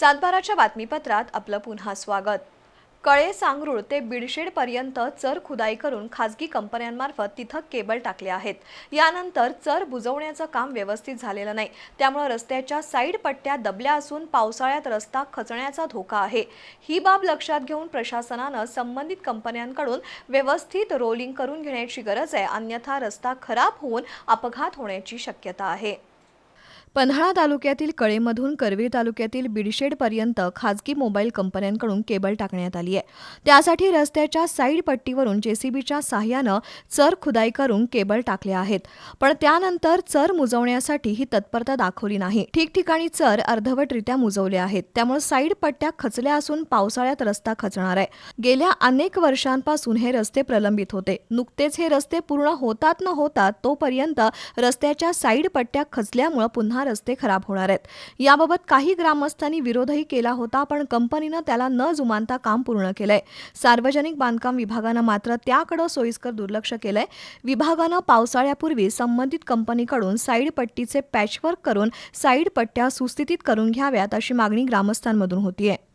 सातबाराच्या बातमीपत्रात आपलं पुन्हा स्वागत. कळे सांगरूळ ते बिडशेडपर्यंत चर खुदाई करून खासगी कंपन्यांमार्फत तिथं केबल टाकले आहेत. यानंतर चर बुजवण्याचं काम व्यवस्थित झालेलं नाही. त्यामुळे रस्त्याच्या साईड पट्ट्या दबल्या असून पावसाळ्यात रस्ता खचण्याचा धोका आहे. ही बाब लक्षात घेऊन प्रशासनानं संबंधित कंपन्यांकडून व्यवस्थित रोलिंग करून घेण्याची गरज आहे. अन्यथा रस्ता खराब होऊन अपघात होण्याची शक्यता आहे. पन्हाळा तालुक्यातील कळेमधून करवीर तालुक्यातील बिडशेडपर्यंत खाजगी मोबाईल कंपन्यांकडून केबल टाकण्यात आली आहे. त्यासाठी रस्त्याच्या साईड पट्टीवरून जेसीबीच्या साह्यानं चर खुदाई करून केबल टाकले आहेत. पण त्यानंतर चर मुजवण्यासाठी ही तत्परता दाखवली नाही. ठिकठिकाणी चर अर्धवटरित्या मुजवले आहेत. त्यामुळे साईड पट्ट्या खचल्या असून पावसाळ्यात रस्ता खचणार आहे. गेल्या अनेक वर्षांपासून हे रस्ते प्रलंबित होते. नुकतेच हे रस्ते पूर्ण होतात न होतात तोपर्यंत रस्त्याच्या साईड पट्ट्या खचल्यामुळे पुन्हा रस्ते खराब होणार आहेत. याबाबत काही ग्रामस्थांनी विरोधही केला होता पण कंपनीनं त्याला न जुमानता काम पूर्ण केलंय. सार्वजनिक बांधकाम विभागानं मात्र त्याकडे सोयीस्कर दुर्लक्ष केलंय. विभागानं पावसाळ्यापूर्वी संबंधित कंपनीकडून साईड पट्टीचे पॅचवर्क करून साईड पट्ट्या सुस्थितीत करून घ्याव्यात अशी मागणी ग्रामस्थांमधून होतीये.